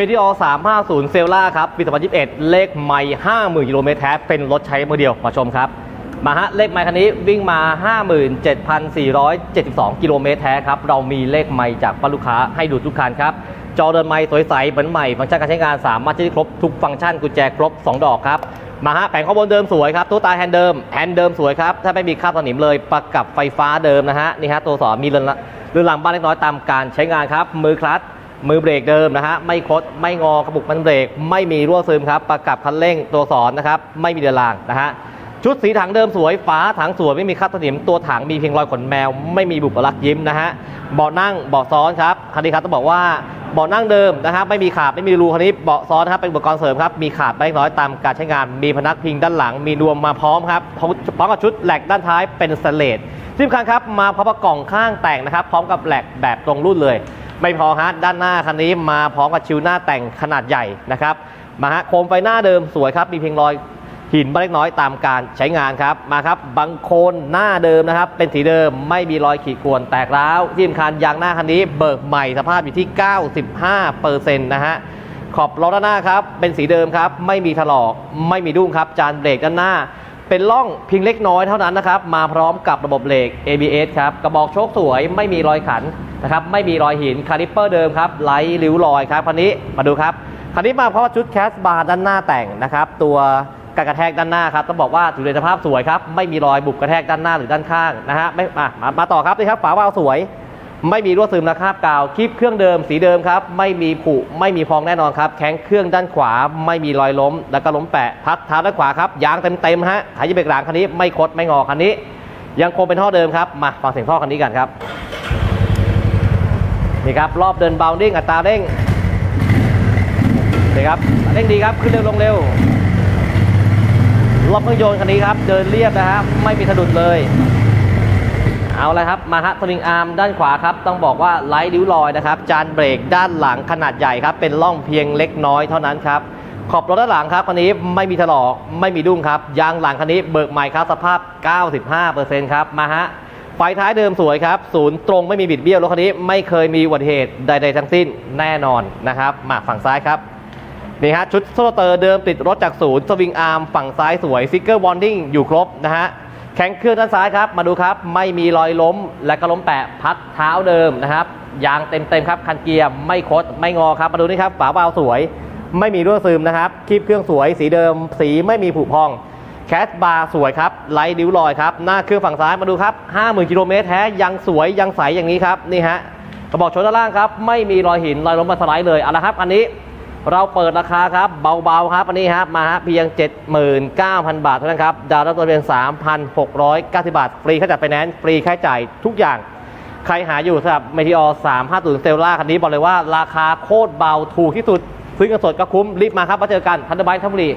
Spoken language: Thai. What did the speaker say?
เมดิออ350เซลล่าครับ ปี 2021 เลขไม่50,000กิโลเมตรแท้ เป็นรถใช้มือเดียว มาชมครับ มาฮะ เลขไม่คันนี้วิ่งมา 57,472 กิโลเมตรแท้ครับ เรามีเลขไม่จากป้าลูกค้าให้ดูทุกคันครับ จอเดินไม้สวยใสเหมือนใหม่ ฟังก์ชันการใช้งานสามารถใช้ได้ครบทุกฟังก์ชันกุญแจครบ 2 ดอกครับ มาฮะ แผงข้างบนเดิมสวยครับ ตัวตาแฮนด์เดิม แฮนด์เดิมสวยครับ ถ้าไม่มีคราบสนิมเลย ประกับไฟฟ้าเดิมนะฮะ นี่ฮะ ตัวสอมีเรือนละเรือนหลังบ้านเล็กน้อยตามการใช้งานครับ มือคลัตช์ มือเบรกเดิมนะฮะไม่คดไม่งอกระปุกมันเบรก ไม่มีรั่วซึมครับ ประกับคันเร่งตัวสอนนะครับ ไม่มีเดือรางนะฮะชุดสีถังเดิมสวยฝาถังสวยไม่มีคราบสนิมตัวถังมีเพียงรอยขนแมว ไม่มีบุบลักยิ้มนะฮะเบาะนั่งเบาะซ้อนครับคันนี้ครับต้องบอกว่าเบาะนั่งเดิมนะครับไม่มีขาดไม่มีรูคันนี้เบาะซ้อนนะครับเป็นอุปกรณ์เสริมครับมีขาดเล็กน้อยตามการใช้งาน มีพนักพิงด้านหลัง มีนวมมาพร้อมครับพร้อมกับชุดแหลกด้านท้ายเป็นสเลดที่สำคัญครับมาพร้อมกับกล่องข้างแต่งนะครับ พร้อมกับแหลกแบบตรงรุ่นเลย ไม่พอฮะด้านหน้าคันนี้มาพร้อมกับชิวหน้าแต่งขนาดใหญ่นะครับมาฮะโคมไฟหน้าเดิมสวยครับมีเพียงรอยหินบ้างเล็กน้อยตามการใช้งานครับมาครับบังโคนหน้าเดิมนะครับ เป็นสีเดิมไม่มีรอยขีดข่วนแตกร้าวที่สำคัญยางหน้าคันนี้เบิกใหม่สภาพอยู่ที่ 95%นะฮะขอบล้อด้านหน้าครับเป็นสีเดิมครับ ไม่มีถลอกไม่มีดุ้งครับ จานเบรกด้านหน้า เป็นล่องเพียงเล็กน้อยเท่านั้นนะครับ มาพร้อมกับระบบเบรก ABS ครับกระบอกโชคสวยไม่มีรอยขัน นะครับไม่มีรอยหินคาลิปเปอร์เดิมครับไร้ริ้วรอยครับคันนี้มาดูครับคันนี้มาเพราะว่าชุดแคสบาร์ด้านหน้าแต่งนะครับตัวการกระแทกด้านหน้าครับต้องบอกว่าถือในสภาพสวยครับไม่มีรอยบุบกระแทกด้านหน้าหรือด้านข้างนะฮะไม่มามาต่อครับนี่ครับฝาวาล์วสวย ไม่มีรั่วซึมและคราบกาวคลิปเครื่องเดิมสีเดิมครับไม่มีผุไม่มีพองแน่นอนครับแข้งเครื่องด้านขวา ไม่มีรอยล้ม แล้วก็ล้มแปะพักเท้าด้านขวาครับยางเต็มๆฮะขายเบรกหลังคันนี้ไม่คดไม่งอคันนี้ ยังคงเป็นท่อเดิมครับมาฟังเสียงท่อคันนี้กันครับ นี่ครับรอบเดินเบาดิ้งอัตราเร่งนี่ครับเร่งดีครับขึ้นเร็วลงเร็วรอบเครื่องยนต์คันนี้ครับเดินเรียบนะฮะไม่มีสะดุดเลย เอาละครับมาฮะสวิงอาร์มด้านขวาครับต้องบอกว่าไร้ริ้วรอยนะครับจานเบรกด้านหลังขนาดใหญ่ครับเป็นร่องเพียงเล็กน้อยเท่านั้นครับขอบรถด้านหลังครับคันนี้ไม่มีถลอกไม่มีดุ้งครับยางหลังคันนี้เบิกใหม่ครับสภาพ 95%ครับมาฮะ ไฟท้ายเดิมสวยครับ ศูนย์ตรงไม่มีบิดเบี้ยวรถคันนี้ไม่เคยมีอุบัติเหตุใดๆทั้งสิ้นแน่นอนนะครับมาฝั่งซ้ายครับนี่ฮะชุดโซลเตอร์เดิมติดรถจากศูนย์สวิงอาร์มฝั่งซ้ายสวยซิกเกอร์บอนดิ้งอยู่ครบนะฮะแข็งเครื่องด้านซ้ายครับ มาดูครับ ไม่มีรอยล้ม และก็ล้มแปะพักเท้าเดิมนะครับยางเต็มๆครับคันเกียร์ไม่คดไม่งอครับ มาดูนี่ครับฝาบาวสวย ไม่มีรั่วซึมนะครับคลิปเครื่องสวยสีเดิม สีไม่มีผุพอง แคสบาร์สวยครับไร้ริ้วรอยครับ หน้าเครื่องฝั่งซ้ายมาดูครับ 50,000กิโลเมตรแท้ยังสวยยังใสอย่างนี้ครับ นี่ฮะกระบอกชนด้านล่างครับ ไม่มีรอยหินรอยล้มมาสไลด์เลยเอาละครับ อันนี้เราเปิดราคาครับ เบาๆครับ อันนี้ครับมาฮะเพียง 79,000 บาทเท่านั้นครับ ดาวน์รถตัวเป็น3,690 บาท ฟรีค่าจัดไฟแนนซ์ฟรีค่าใช้จ่ายทุกอย่าง ใครหาอยู่สำหรับเมทิออ350เซลล่าคันนี้บอกเลยว่าราคาโคตรเบาถูกที่สุดซื้อเงินสดก็คุ้มรีบมาครับมาเจอกันทันเดอร์ไบค์ทัพบุรี